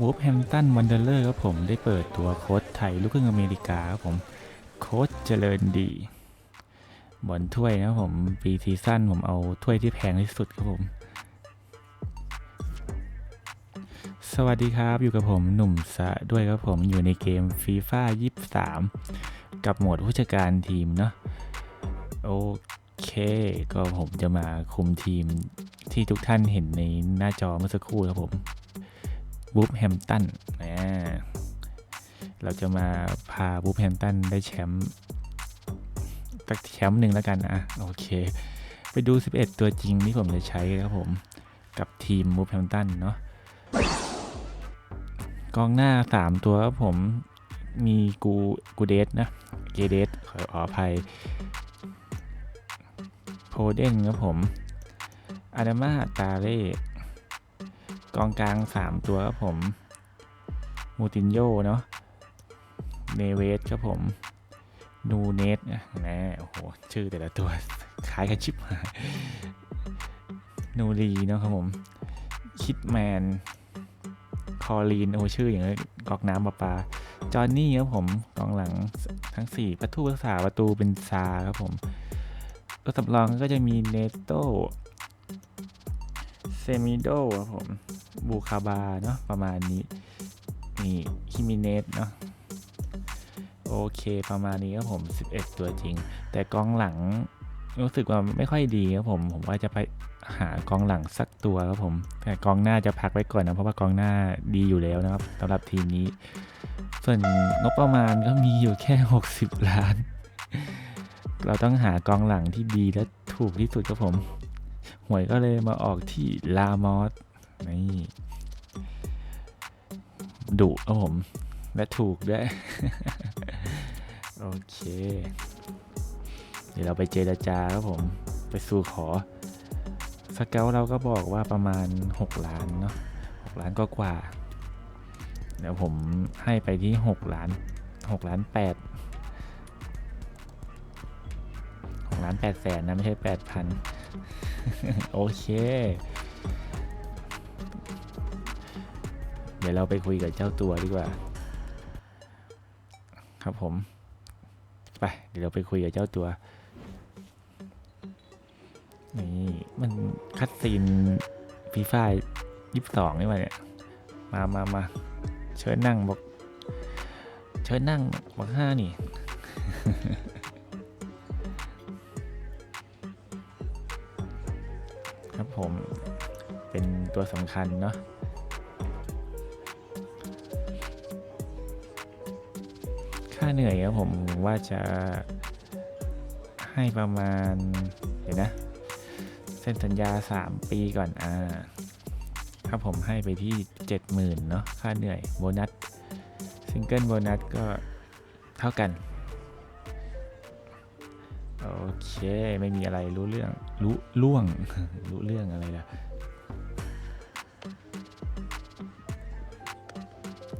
วูฟแฮมตันวันเดอร์เลอร์ครับผมได้เปิดตัวโค้ชไทย ลูกครึ่งอเมริกาครับผมโค้ชเจริญดีบอลถ้วยนะครับผมปีซีซั่นผมเอาถ้วยที่แพงที่สุดครับผม สวัสดีครับอยู่กับผมหนุ่มสะด้วยครับผมอยู่ในเกมฟีฟ่า23 กับโหมดผู้จัดการทีมเนาะโอเค ก็ผมจะมาคุมทีมที่ทุกท่านเห็นในหน้าจอเมื่อสักครู่ครับผม บูฟแฮมตันนะเราจะมาพาบูฟแฮมตันได้แชมป์ตักแชมป์หนึ่งแล้วกันนะโอเค ไปดู 11 ตัวจริงที่ผมจะใช้ครับผม กับทีมบูฟแฮมตันเนาะกองหน้า 3 ตัวครับผมมีกูกูเดสนะเกเดสขอขออภัยโพเดนครับผมอาดามาตาเล่ กองกลาง 3 ตัวครับผม มูตินโยเนาะ เนเวสครับผม นูเนสนะโอ้โห ชื่อแต่ละตัวคล้ายกันชิบหายนูรีเนาะครับผม คิดแมน คอลีน โอ้ชื่ออย่างนี้กอกน้ำประปลาจอห์นนี่ครับผมกองหลังทั้ง 4 ประตูภาษาประตูเป็นซาครับผม ตัวสำรองก็จะมีเนโตเซมิโดครับผม บูคาบาเนาะประมาณนี้นี่คิมิเนสเนาะโอเคประมาณนี้ครับผม 11 ตัวจริง แต่กองหลังรู้สึกว่าไม่ค่อยดีครับผม ผมว่าจะไปหากองหลังสักตัวครับผม แต่กองหน้าจะพักไว้ก่อนนะ เพราะว่ากองหน้าดีอยู่แล้วนะครับสำหรับทีมนี้ ส่วนงบประมาณก็มีอยู่แค่ 60 ล้าน เราต้องหากองหลังที่ดีและถูกที่สุดครับผม หวยก็เลยมาออกที่ลามอส นี่ดุครับผม และถูกด้วย โอเค เดี๋ยวเราไปเจรจาครับผม ไปสู่ขอ สเกลเราก็บอกว่าประมาณ 6 ล้านเนาะ6ล้านก็กว่า เดี๋ยวผมให้ไปที่ 6 ล้าน 6 ล้าน 8 6 ล้าน8แสนนะ ไม่ใช่ 8,000 โอเค ดี๋ยวเราไปคุยกับเจ้าตัวดีกว่า ครับผม ไป เดี๋ยวเราไปคุยกับเจ้าตัว นี่มันคัดซีนฟีฟ่ายี่สิบสองนี่มาเนี่ย มามามาเชิญนั่งบอก เชิญนั่งบอกห้านี่ครับผมเป็นตัวสำคัญเนาะ เหนื่อยครับผมว่าจะให้ประมาณ เดี๋ยวนะเซ็นสัญญา 3 ปีก่อนอ่าครับผมให้ไปที่ 70,000เนาะค่าเหนื่อยโบนัสซิงเกิลโบนัสก็เท่ากันโอเคไม่มีอะไรรู้เรื่องรู้ล่วงรู้เรื่องอะไรล่ะ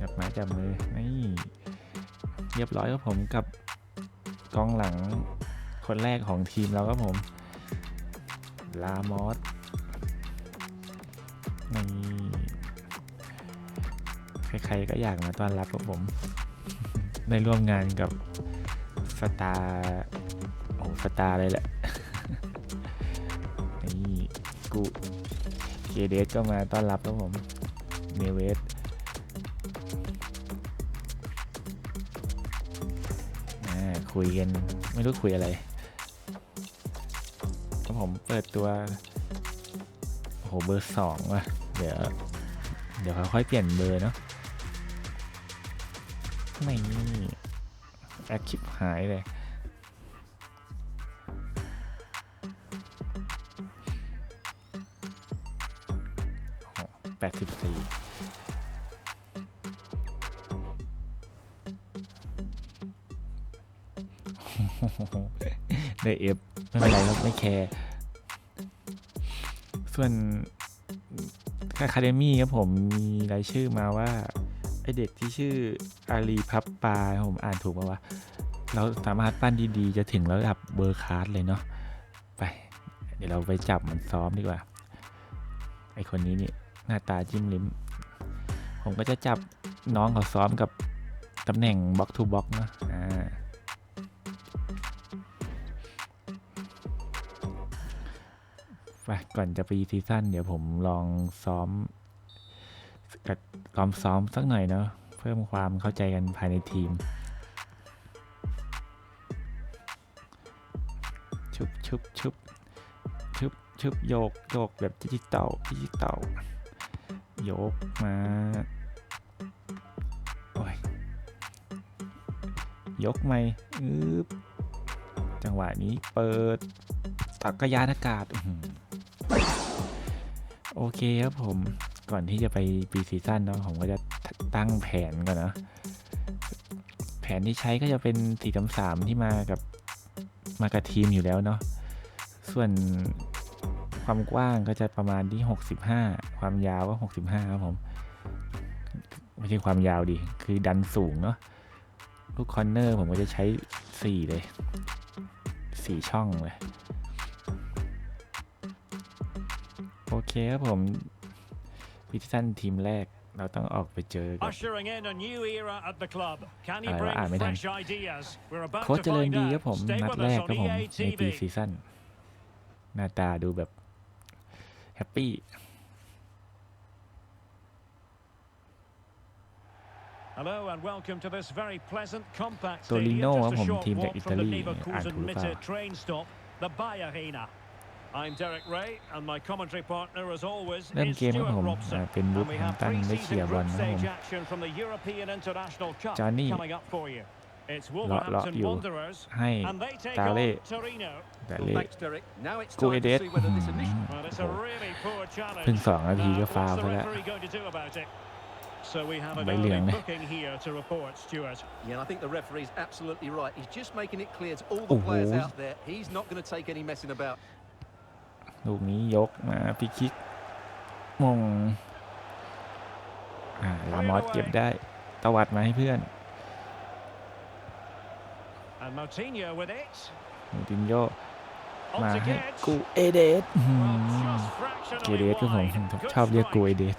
จับไม้จับมือนี่ เรียบร้อยครับผมกับกองหลังคนแรกของทีมเราครับผม ลามอสนี่ใครๆก็อยากมาต้อนรับครับผมได้ร่วมงานกับสตาร์โอ้สตาร์เลยแหละ นี่กูเกเดสก็มาต้อนรับครับผม เนเวส คุยกันไม่รู้คุยอะไรครับผมเปิดตัวโอ้โหเบอร์สองว่ะเดี๋ยว เดี๋ยวค่อยเปลี่ยนเบอร์เนาะไม่แอคชิปหายเลยแปดสิบสี่ ได้เอฟไม่เป็นไรครับไม่แคร์ส่วนอะคาเดมี่ครับผมมีรายชื่อมาว่า ไอเด็กที่ชื่ออาลีพับปาผมอ่านถูกป่าวะเราสามารถปั้นดีๆ จะถึงระดับเบอร์คาร์ดเลยเนาะไป เดี๋ยวเราไปจับมันซ้อมดีกว่า ไอคนนี้นี่หน้าตาจิ้มลิ้ม ผมก็จะจับน้องเขาซ้อมกับตำแหน่งบล็อกทูบล็อกนะ ไปก่อนจะไปซีซั่นเดี๋ยวผมลองซ้อมกับซ้อมซ้อมสักหน่อยเนาะเพิ่มความเข้าใจกันภายในทีม ชุบชุบชุบชุบชุบโยกโยกแบบดิจิตอลดิจิตอลโยกมาโอ้ยยกไม่อึบจังหวะนี้เปิดตักกระยานอากาศ โอเคครับผมก่อนที่จะไปปีซีซั่นเนาะผมก็จะตั้งแผนก่อนนะ แผนที่ใช้ก็จะเป็นสี่สามที่มากับมากับทีมอยู่แล้วเนาะส่วนความกว้างก็จะประมาณที่ 65 ความยาวก็ 65 ครับผม ไม่ใช่ความยาวดิ คือดันสูงเนาะลูกคอนเนอร์ผมก็จะใช้ 4 เลย 4 ช่องเลย โอเคครับผมพิซซันทีมแรกเราต้องออกไปเจอกับ Ushering in a new era at the club. Can he อะไรวะ bring อ่านไม่ทัน fresh ideas? We're about โค้ช to เจริญ find ดีครับ out. ผม Stay นัด with แร us ก on ครับผม EA ในปี TV. ซีซั่นหน้าตาดูแบบ แฮปปี้ Hello and welcome to this very pleasant, compact Torino stadium ครับ just ผ a ม short ทีมจาก walk อิ from ตา the ลี อ่าน Leverkusen ถูกหรือเปล่า I'm Derek Ray and my commentary partner as always เริ่ม is เกมครับ Stuart ผม Robson. อ่าเป็นบูธ And we แฮม have ตันได้เคลีย pre-season ร์บอล group นะครับผม stage action from the European International Cup Johnny. coming up for you. It's เลาะเลาะ Wolverhampton อยู่ Wanderers ให้ and they take ตาเล่ on Torino. แต่ Well, เล่ thanks, Derek. Now it's กู time เอ to เดส see whether this initial Well, it's a really poor challenge. เพิ่งสองนาทีก็ Now, ฟาว what's ไป the แล้ว referee going to do about it? So we have an ใบเหลือง early เลย booking here to report, Stuart. Yeah, and I think the referee's absolutely right. He's just making it clear to all Oh, the players oh. out there, he's not going to take any messing about. ลูกนี้ยกมาพิคิกมงอ่าลามอสเก็บได้ตวัดมาให้เพื่อน And Moutinho with it. มูตินโย On มา to ให้ Gedge. กูเอเดสอื้อหื Well, อ just เก fractionally เดสก็ผม wide. ผม Good ชอบเรียกกูเอ strike. เดส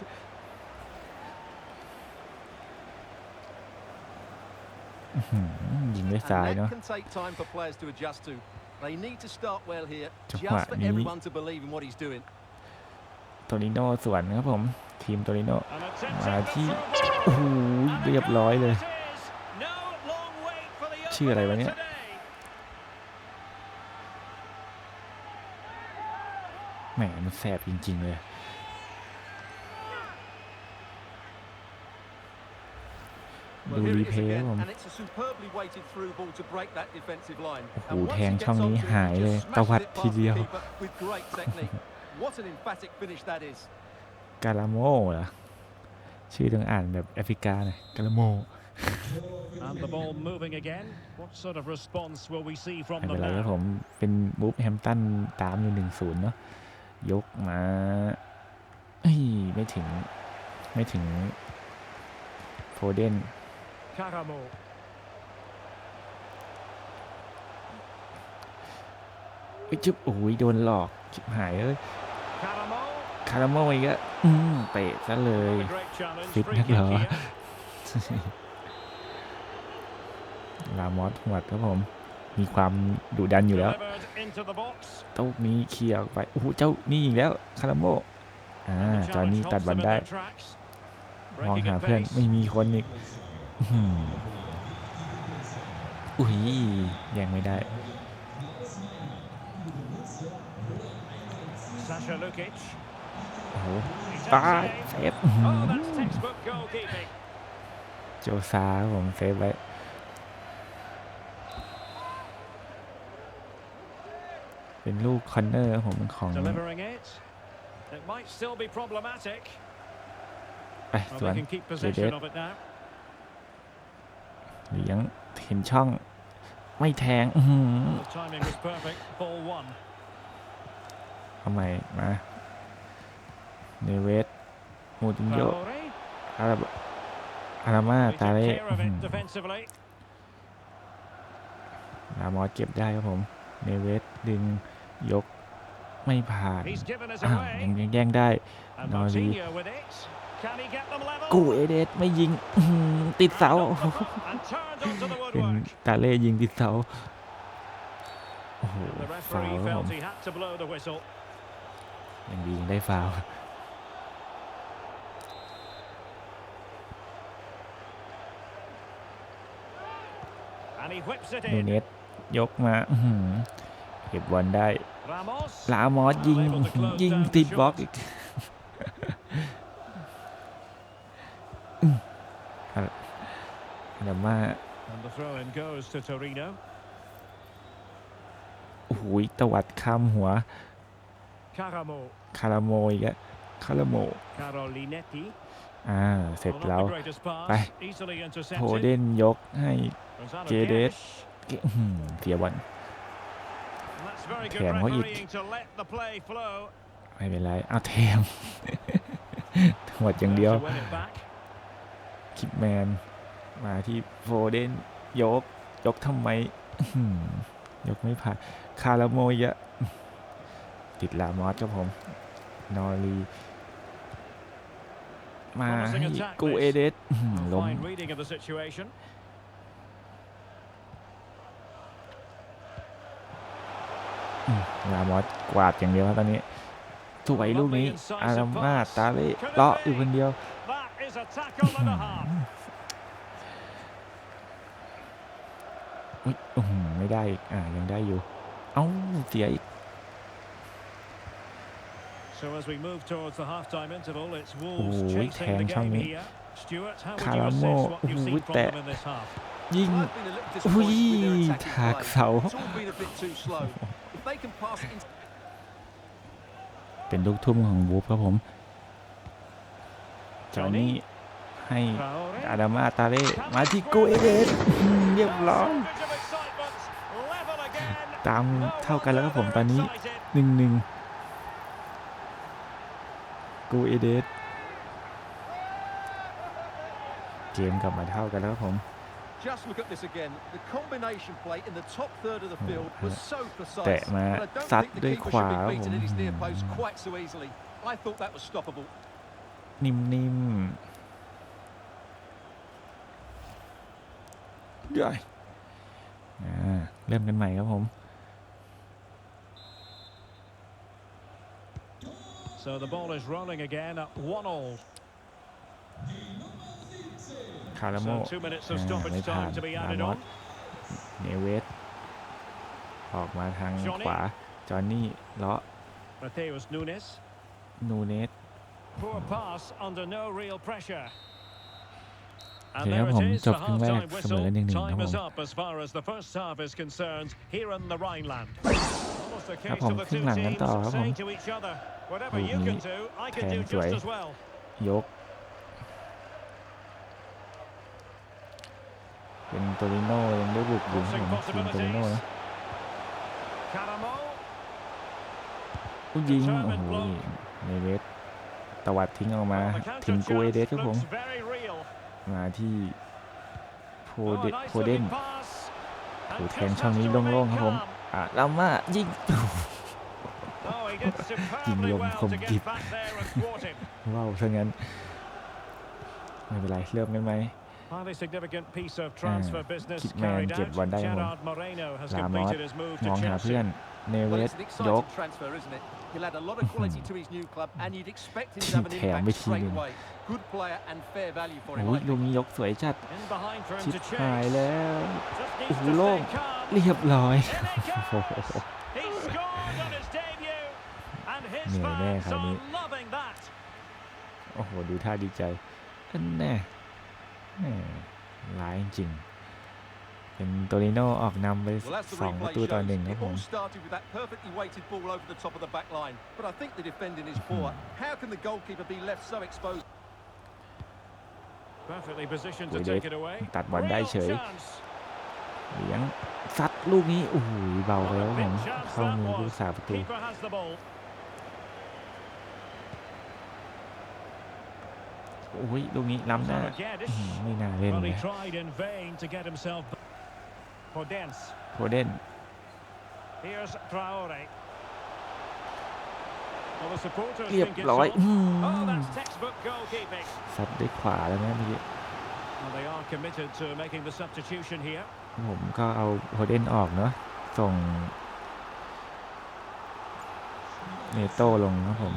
อื้อหือยิงด้วย And ซ้าย that เนาะ can take time for players to adjust to. They need to start well here, จัง just หวะ for นี้ everyone to believe in what he's doing. โตริโนสวนครับผม ทีมโตริโน An attempt Mà at the chi- through โอ้โห ball. And เรียบร้อยเลย there it is. No long wait for the ชื่ออะไรวะเนี่ย opener today. แหมมันแสบจริง ๆ เลย ดู here รี it เพ is ย์ครับ again, ผม and it's a superbly weighted through ball to break that defensive line. โอ้โห And once แทง he gets ช่องนี้ onto it, he หายเลย just ตวัด smashes it ที past the เดียว keeper with great technique. What an emphatic finish that is. กาลาโมเหรอชื่อต้องอ่านแบบแอฟริกาหน่อยกาลาโม And the ball moving again. What sort of response will we see from ไม่เป็น them ไรครับผ now? มเป็นมูฟแฮมตันตามอยู่หนึ่งศูนย์เนาะยกมาเอ้ยไม่ถึงไม่ถึงโฟเดน Caramo. เอ้ยจุ๊บโอ้ยโดนหลอกชิบหายเอ้ย Caramo. คาราโมอีกแล้วอืมเตะซะเลย A great challenge. Fit Free nhắc kick lỡ. here. ลามอสหวดครับผม มีความดุดันอยู่แล้ว Delivered into the box. เต้านี้เคลียร์ออกไปโอ้โหเจ้านี่อีกแล้วคาราโมอ่า And the จอห์นนี่ challenge ตัด halts บอล them in ได้ their tracks. มอง Breaking หา at เพื่อน pace. ไม่มีคนอีก อื้อหืออุ้ยแยังไม่ได้ Sasha Lukic. โอ้โห He ตา takes เซ aim. ฟอื้อหือ Oh, that's textbook goalkeeping. โจซาครับผมเซฟไว้ เป็นลูกคอนเนอร์ครับผมของ Delivering it. It might still be problematic. ไปส Well, วน they can keep เด possession ส of it now. เลี้ยงเห็นช่องไม่แทงอื้อหือ The timing was perfect. Ball one. ทำไมมาเนเวสมูตินโยอาราอารามาตาเล่ลามอสเก็บได้ครับผม เนเวสดึงยกไม่ผ่านอ้าวยังแย่งได้ And Nori. Martinho with it. Can he get them level? กูเอเดสไม่ยิงอื้อหือติดเสา And turned onto the เป็น woodwork. ตาเล่ยิงติดเสาโอ้โห The ฟาว referee ครับผม felt he had to blow the whistle. ยังดียังได้ฟาว And he whips it นู in. เนสยกมาอื้อหือเก็บบอลได้ Ramos. ลามอสยิง Unable to close ยิง down the ติดบล็อก shot. อีกอืมอะ อะไรมา And the throw in goes to Torino. โอ้โหตวัดข้ามหัว Caramo. คาราโมอีกอะคาราโม Carolinetti. อ่า เสร็จ Well, not แล้ว the greatest pass. Bye. Easily โทเด intercepted. นยกให้ Gonzalo Guedes. Guedes. อื้อหือเสียบอล And That's very good Thèm quá nhịp. refereeing to let the play flow. ไม่เป็นไรเอาเทมหมดอย่างเดียว To win it back. คิปแมน มาที่โฟเดนยก ยกทำไมอื้อหือยกไม่ผ่าน คาราโมอีกอะติดลามอสครับผม นอรี มาให้กูเอเดสอื้อหือ A ล้ม Fine reading of the situation. ลามอสกวาดอย่างเดียวครับตอนนี้สวยลูกนี้อารามาตาเล่เลาะอยู่คนเดียว That is a tackle and a half. อุ๊ยอื้อหือ ไม่ได้อีกอ่ายังได้อยู่ เอ้าเสียอีก So as we move towards the half-time interval, it's Ôi, Wolves chasing the thèm xong game nhỉ? here. Stuart, how would you Caramo, assess what you've ui, seen from tệ. them in this half? ยิง Well, I've been a little disappointed with their Ui, attacking thạc play. sẩu. It's all been a bit too slow. If they can pass it into เป็นลูกทุ่มของวูฟครับผมจอห์นนี่ให้ Traore. อาดามาตาเล่มาที่กูเอเดสอืมเรียบร้อย Stoppage of excitement. Level again. ตาม No เท่า one กันแล้วครับผมตอนนี้ overexcited. หนึ่งหนึ่งกูเอเดสเกมกลับมาเท่ากันแล้วครับผม Just look at this again. The combination play in the top third of the field was so precise. แตะมา And I don't ซัด think the ด้วย keeper ขวา should ครับ be ผม beaten in his near post quite so easily. I thought that was stoppable. นิ่มๆย่อยอ่าเริ่มกันใหม่ครับผม So the ball is rolling again at one all. คาราโม So two minutes of อ่า stoppage ไม่ผ่าน time to be ลา added มอ on. สเนเวส ออกมาทาง Johnny ขวา จอห์นนี่เลาะ Mateus Nunes. นูเนส Poor pass under no real pressure. And โอเคค there รับผม it is, จ the บครึ่งแรก half-time เสมอ whistle. หนึ่งหนึ่งค Time รับ is ผม up as far as the first half is concerned here in the Rhineland. Almost a ครับ case ผม of the ครึ่ง two หลังกัน teams ต่อครับผม saying to each other, whatever you Ui, can do, I can do thèm just chuỗi. as well. ยก เป็นโตริโน่ยังได้บุกอยู่ครับผมทีมโตริโน่นะ Caramo. ลูกยิงโอ้โหเนเวสตวัดทิ้งออกมา Well, the ถึง counter กูเอเดส chance ครับผม looks very real. มาที่โพ Oh, เด nice โพเดน looking pass. โอ้ And แทง just ช่อง has นี้ to โล่ง remain ๆครับผม calm. อะลามายิง ยิงลมคมกิบว้าวซะงั้น ไม่เป็นไร เริ่มกันไหมคิดแมนเก็บวันได้หมดลามอสมองหาเพื่อน เนเวสยกแถมไปทีนึงโอ้ยลูกนี้ยกสวยจัดชิดหายแล้วโอ้โหโล่งเรียบร้อย and his Nhiều nè, fans Khải are Nhi. loving that. โอ้โห ดูท่าดีใจอันแน่แหม่ร้ายจริง เป็นโตริโน่ออกนำไป Well, as the สองประ replay ตูต่อ shows, หนึ่งครับ it ผม all started with that perfectly weighted ball over the top of the back line. But I think the defending is poor. How can the goalkeeper be left so exposed? Perfectly positioned to Ui, take đẹp. it away. Tạt bóng đáy Real sới. chance. เลี้ยงซัดลูกนี้โอ้โหเบาไป What แล้ว a ผม big chance เข้า that มือ was. ผู้สาประตู Keeper has the ball. โอ้ยลูกนี้ล้ำหน้า Gonzalo อื้อหือ Guedes. ไม่น่าเล่น Well, เล he ย tried in vain to get himself. Podence. โพเดน Here's Traore. Well, the supporters เรียบ think it's ร้อย on. อื้อ Oh, หือ that's textbook goalkeeping. ซัดด้วยขวาแล้วนะเมื่อกี้ Well, they are committed to making the substitution here. ผมก็เอาโฮเดนออกเนาะส่งเนโต้ลงครับผม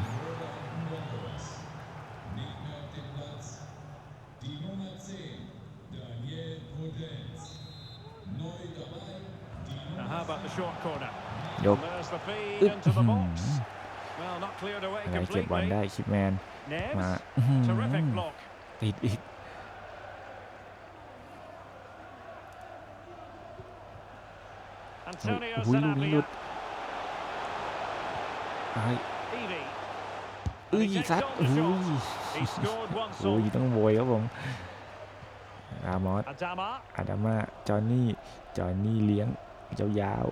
Now, how about the short corner? ยก There's the feed อึ๊บ into the อื้อ box. หือ Well, not cleared away อะไรเก็บบอล completely. ได้คิดแมนมา Neves, อื้อหือ terrific block. ติดอีก Antonio อุ้ยลูกนี้หลุ Sarabia. ดไอ้ Evie. เอ้ย And he takes ซัด on อุ้ the ย shot. He scored once โอ้ย on. ต้องโวยครับผมรามอส Adama. อาดามาจอห์นนี่ จอห์นนี่เลี้ยง ยาว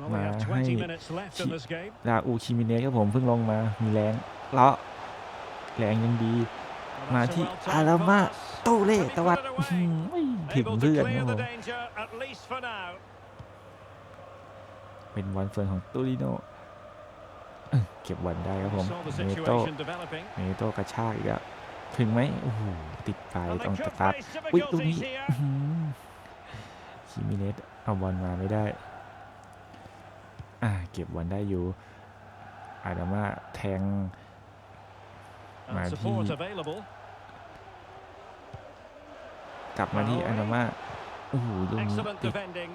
Well, we have Mà 20 hay. minutes left in Chị- this game. ๆลาอูคิมิเนสครับผมเพิ่งลงมามีแรงเลาะแรงยังดี Well, มา that's a ที่ well-timed อารามา pass. ตู้เล่ But he ตวัด put it อื้อหื away. อถึง Able to เพื่อนค clear รับผ the ม danger, at least for now. เป็นบอลเฟิร์นของตูริโนเอ้ยเก็บบอลได้ครับผม Saw the เนโต้ situation developing. เนโต้กระชากอีกแล้วถึงไหมโอ้โหติดไป And ต้อง they ส could ตาร์ท face อุ้ยลูกนี้ difficulties here. อื้อหือคิมิเนส เอาบอลมาไม่ได้ อ่าเก็บบอลได้อยู่ อาดามาแทง And Mà support thì- available. กลับมาที่อาดามาโอ้โหลูกนี้ Excellent ติด defending.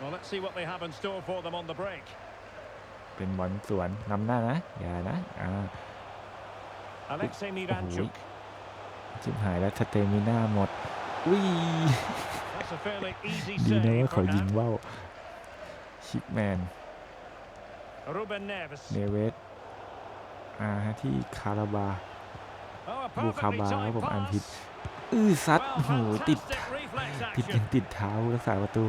Well, let's see what they have in store for them on the break. เป็นบอลสวนนำหน้านะ อย่านะ อ่า Alexei Miranchuk. ชิบหายแล้วสเตมิน่าหมดอุ้ย That's a fairly easy ดีนะ save ว่า for เขายิง now. ว่าวชิปแมน Ruben Neves. เนเวสอ่าที่คาราบา Oh, a บูคา perfectly บาครับ timed ผมอ่านผิด pass. อื้อซัด Well, โอ้โหติด fantastic reflex ติดยัง action. ติดเท้ารักษาประตู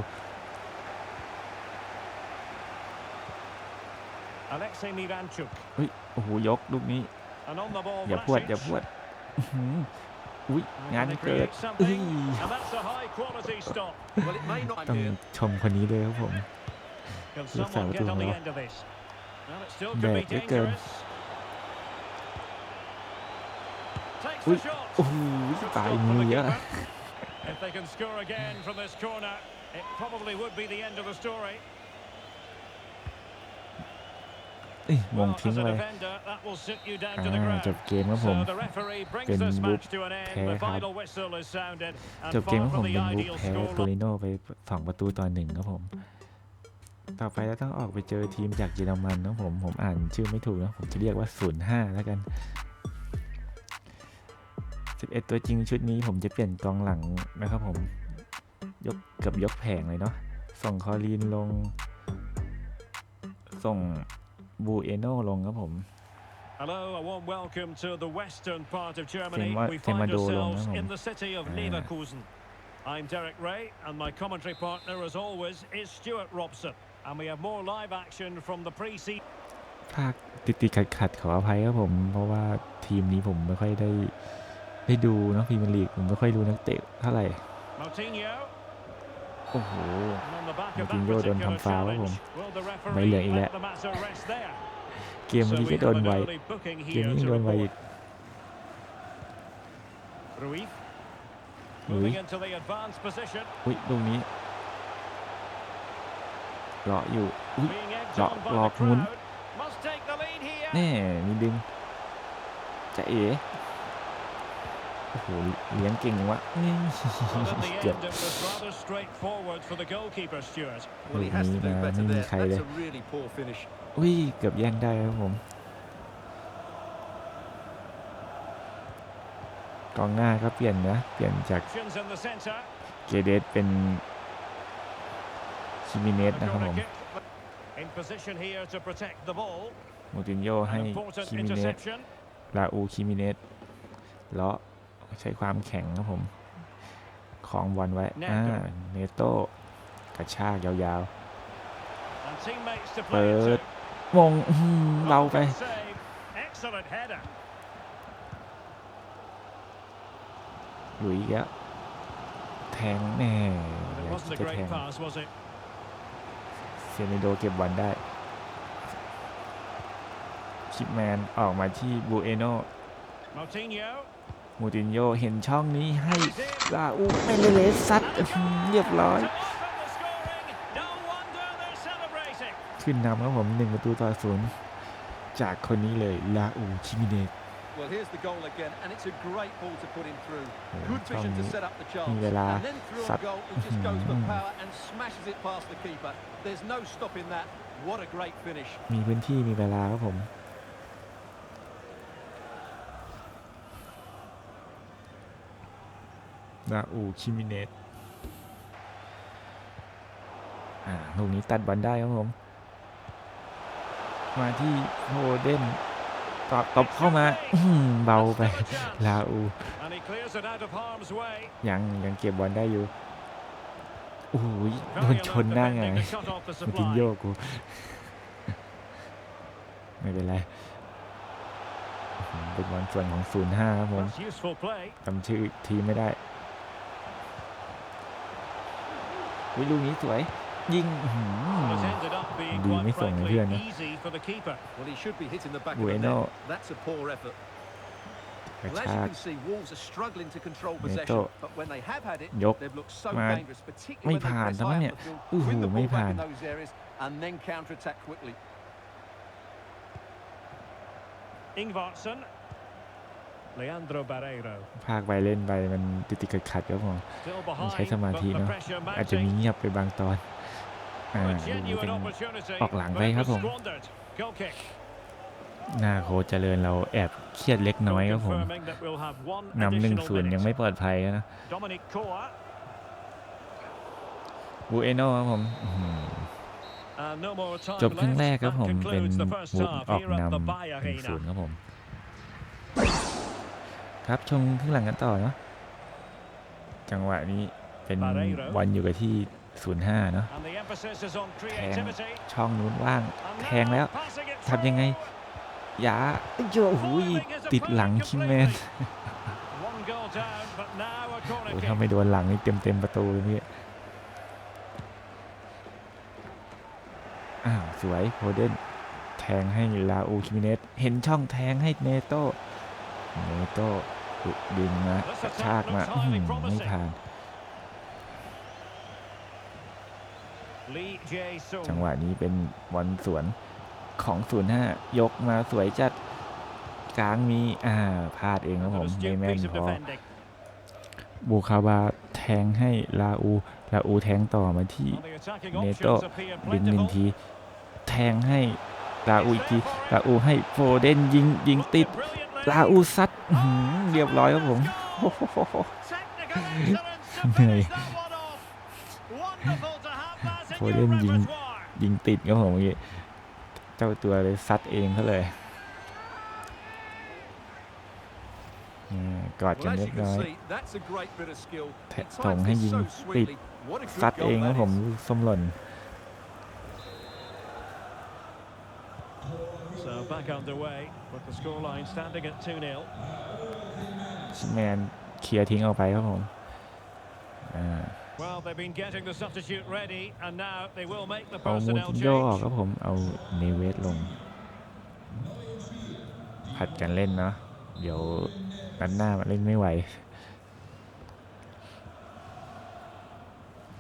Alexei Miranchuk. เฮ้ยโอ้โหยกลูกนี้ And on the ball, อย่าพวดอย่า Vlasic. พวด อื้อหืออุ้ย And งาน can they เกิด create เอ้ย something? And that's a high quality stop. Well, it may not ต้อง be ชมคนนี้เลยครับผม Can Looks someone like get on we're the doing end of this? Well, it still Đẹp could be cái kênh. dangerous. Takes อุ้ย the shot. โอ้โห Good ตาย stop มื from อ the เยอะ keeper. If they can score again from this corner, it probably would be the end of the story. เอ้ย มงทิ้ง as a ไป defender, that will sit you down to อ่า the จบเกมครับผม So the referee brings Bên this búp match to an end. The แพ้ครับจบเกมครับผมเป็นบุกแพ้ score. โตริโนไปสองประตูต่อหนึ่งครับผม ต่อไปเราต้องออกไปเจอทีมจากเยอรมันนะผมผมอ่านชื่อไม่ถูกนะผมจะเรียกว่า 05 แล้วกัน 11 ตัวจริงชุดนี้ผมจะเปลี่ยนกองหลังนะครับผม ยกเกับยกแผงเลยเนาะส่งคอลีนลง ส่ง บูเอโนลงครับผม Hello, a warm welcome to the western part of Germany. Tema- we tema find đồ luôn ourselves đó in không? the city of À. Leverkusen. I'm Derek Ray, and my commentary partner, as always, is Stuart Robson. And we have more live action from the pre-season. ภาคติดติดขัดขัดๆขออภัยครับผม เพราะว่าทีมนี้ผมไม่ค่อยได้ได้ดูเนอะพรีเมียร์ลีกผมไม่ค่อยดูนักเตะเท่าไหร่ Moutinho, โอ้โห and on the back of that Moutinho đồn particular thầm pháo đó challenge, không? will the Mấy lượng referee ý let lẹ. the matter rest there? เกมวัน So นี้ we ก็โด have น an ไว early booking เกม here นี้ to โดนไว report. Ruiz หรือ moving into the advanced position, อุ้ยลูกนี้เลาะอยู่อุ้ย being egged Lọ- on by lọt the muốn. crowd. Must take the lead here. แน่มีดึงจะเอ๋ โอ้โหเลี้ยงเก่งวะนี่ Well, in the เกือบ end, it was rather straightforward for the goalkeeper, Stuart. Well, he has to do Mình, à, better mình there. khai That's đây. a really poor finish. อุ้ยเกือบแย่งได้ครับผมกองหน้าก็เปลี่ยนนะ เปลี่ยนจาก Options in the centre. เกเดสเป็นคิมิเนส A นะครับผ corner ม kick. In position here to protect the ball. มูตินโยให้ An important คิมิเนส interception. ลาอูคิมิเนสเลาะ ใช้ความแข็งครับผมของบอลไว้อ่าเนโต้กระชากยาว And teammates to ๆ play เปิ it ด to. มงอื้อหือเบาไป Good save. Excellent header. หลุยส์อีกแล้วแทงแน่ But อ it ยาก wasn't a จะแท great ง pass, was it? เซเนโดเก็บบอลได้ชิปแมนออกมาที่บูเอโน Moutinho. มูตินโยเห็นช่องนี้ให้ He's in. ลาอูเมเลเลสซัดอื้อหือเรียบร้อย To open the scoring. No wonder they're celebrating. ขึ้นนำครับผมหนึ่งประตูต่อศูนย์จากคนนี้เลยลาอูชิมิเนต Well, here's the goal again, and it's a great ball to put him through. Yeah, Good vision to Tommy. set up the chance. มีเวลา And then through สั a ตว์ goal, he just goes for Mhm. power and smashes it past the keeper. There's no stopping that. What a great finish. มีพื้นที่มีเวลาครับผม ลาอูคิมิเนตอ่าลูกนี้ตัดบอลได้ครับผม มาที่โฮเดนตอบตบเข้ามาเบาไป ลาอูยังยังเก็บบอลได้อยู่โอ้โหโดนชนหน้าไง defending to cut off the มาตินโยกู ไม่เป็นไรเป็นบอลส่วนของ 05 ครับผมจำชื่อทีไม่ได้ วิลูกนี้สวย ยิงอื้อหือ Has ended up being Đi quite mấy phần frankly nữa nè. easy for the keeper. Well, he should be hitting the back of Bueno. the net. That's a poor effort. กระ Well, as ชา you ก can see, Wolves are struggling to control Neto. possession, but when they have had it, ยก they've looked so Ma- dangerous, ไม่ particularly when ผ่าน they ทั้ง press นั้น high เนี่ย up the field, อู้หู win the ไม่ ball ผ่า back น in those areas, and then counter-attack quickly. Ingvartsen. Leandro Barreiro. ภาคไปเล่นไปมันติดติดขัดขัดๆครับผม Still ต้องใช้ behind, สมา but ธิ the เนาะ pressure อาจจะมี mounting. เงียบไปบางตอนอ่า A ลูกนี้เป็น genuine opportunity, ออกหลัง but ไป it ครับ was ผม squandered. Goal kick. หน้าโค้ชเจริญเราแอบเครียดเล็กน้อยครับผม Confirming that we'll have one นำหนึ่ง additional ศูนย์ยัง minute. ไม่ปลอดภัยนะ Dominic Koa. บูเอโนครับผมอื้อหือ And no more time จบครึ่ง left. แรกครับ That ผมเป็น concludes the first บุก half ออก here at the นำห Bay นึ่งศูน Arena. ย์ครับผม ครับชมครึ่งหลังกันต่อเนาะจังหวะนี้เป็น Barreiro บอลอยู่กับที่ 05 เนาะ And the emphasis is on creativity. ช่องนู้นว่าง And แทงแล้ว now passing it ทำยังไง through. ยาโอ้โหติดหลังคิมแมน One goal down, but now a โอ้ corner ยถ้า kick. ไม่โดนหลังนี่เต็มเต็มๆประตูเลยพี่อ้าวสวยโพเดนแทงให้ลาอูคิมิเนสเห็นช่องแทงให้เนโต้เนโต้ ดึงมากระชากมาไม่ผ่านจังหวะนี้เป็นบอลสวนของ05ยกมาสวยจัดกลางมีอ่าพลาดเองครับผมไม่แม่นพอบูคาบาแทงให้ลาอูลาอูแทงต่อมาที่เนโตดึงหนึ่งทีแทงให้ลาอูอีกทีลาอูให้โฟเดนยิงยิงติด ลาอูซัดเรียบร้อยครับผมเหนื่อยโคเดนยิงยิงติดครับผมเมื่อกี้เจ้าตัวเลยซัดเองเขาเลยกอดกันเล็กน้อยแถงให้ยิงติดซัดเองครับผมส้มหล่น So back underway, with the scoreline standing at 2-0. ชิแมนเคลียร์ทิ้งออกไปครับผมอ่า Well, they've been getting the substitute ready, and now they will make the เอามู personnel ตินโยออก change. ครับผม เอาเนเวสลง ผัดกันเล่นเนาะ เดี๋ยวนัดหน้ามาเล่นไม่ไหว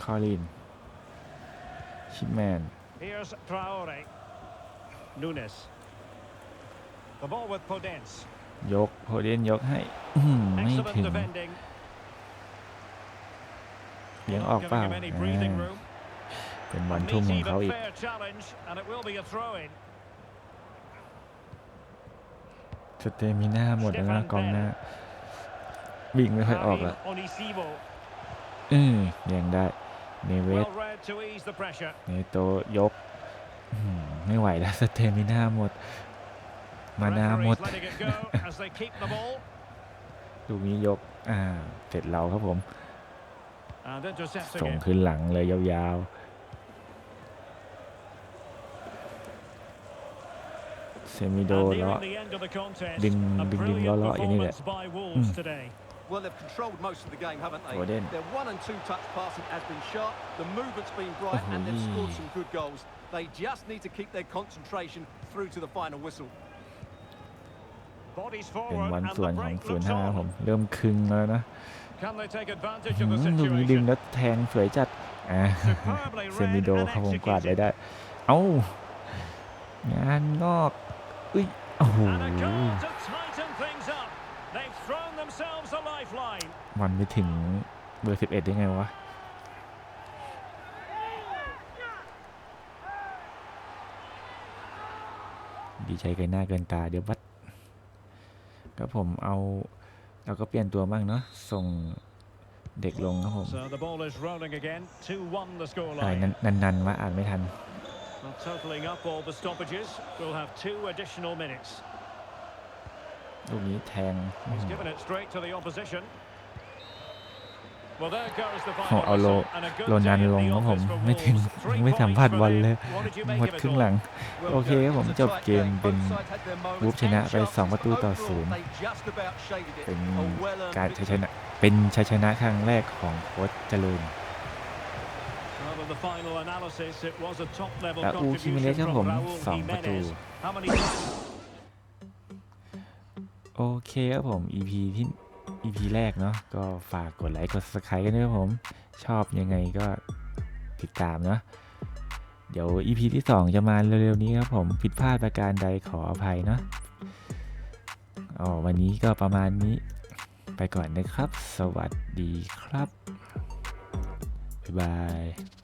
คอลิน ชิแมน Here's Traore. Nunes. The ball with Podence. ยกโพเดนยกให้อื้อหือไม่ Excellent ถึง defending. เลี้ยงออก Not เปล่า giving him any อ่า breathing room. เป็นบอ A ลทุ่มของ meaty เขา but อีก fair challenge, and it will be a throw-in. สเตมิน่าหมดแล้วนะกองหน้าวิ่งไม่ค่อยออกละ Karim Onisivo. อือยังได้เนเวส Well read to ease the pressure. เนโตยกอื้อหือไม่ไหวแล้วสเตมิน่าหมด มานาหมด Referees letting it go as they keep the ball. ลูกนี้ยก อ่าเสร็จเราครับผม And intercepting ส่ง it. ขึ้นหลังเลยยาวๆ เซมิโด And เลาะ nearing the end of the contest, Đừng- a đừng- đừng brilliant lo lo vậy nè. performance by Wolves Ừ. today. Well, they've controlled most of the game, haven't they? Foden. Their one เป็น forward วัน and ส่วน the ของ break ศูน looks ย์ห้า on. ผมเริ่มคึงแล้วนะ Can they take advantage อื of ม the ลูกนี้ดึง situation? แล้วแทงสวยจัดอ่า Superbly เซมิ read โด and ครับผมกวาดไว้ executed. ได้ เอ้างานงอกอุ้ยโอ้โห And a goal to tighten things up. They've thrown themselves a lifeline. วันไปถึงเบอร์ 11 ได้ไงวะดีใจเกินหน้าเกินตาเดี๋ยววัด ก็ผมเอาเราก็เปลี่ยนตัวบ้างเนาะส่งเด็กลงครับผม So the ball is rolling again. 2-1 the อะไร scoreline. นั้นนันๆวะอ่านไม่ทัน Well, totalling up all the stoppages, we'll have two additional minutes. ลูกนี้แทง He's given it straight to the opposition. Well, there goes the โอ้ final เอาโล whistle, and a good โลนัน day ล at ง the ครับผม office for ไม่ถึง Wolves. Three ไม่สัม points ผัส for บอล them. เลย What did you make หมด of it ครึ่ง all? หลัง Well, โอเคครับผม it's a จบ tight เกม game. เป็น Both sides had their moments. วูฟชนะไป Ten 2ประตู chances, ต่อ but ศูนย์ overall, they just about shaded it. เป็น A well-earned การ victory. ชัยชนะเป็นชัยชนะครั้งแรกของโค้ชเจริญ Well, in the final analysis, it was a top-level และอูคิมิเน contribution สครับผม from Raul สองประตู Jimenez. How many โอเคครับผม EP ที่ EP แรกเนาะก็ฝากกดไลค์กด subscribe กันด้วยครับผม ชอบยังไงก็ติดตามเนาะเดี๋ยว EP ที่ 2 จะมาเร็วๆนี้ครับผมผิดพลาดประการใดขออภัยเนาะอ๋อวันนี้ก็ประมาณนี้ไปก่อนนะครับ สวัสดีครับ บ๊ายบาย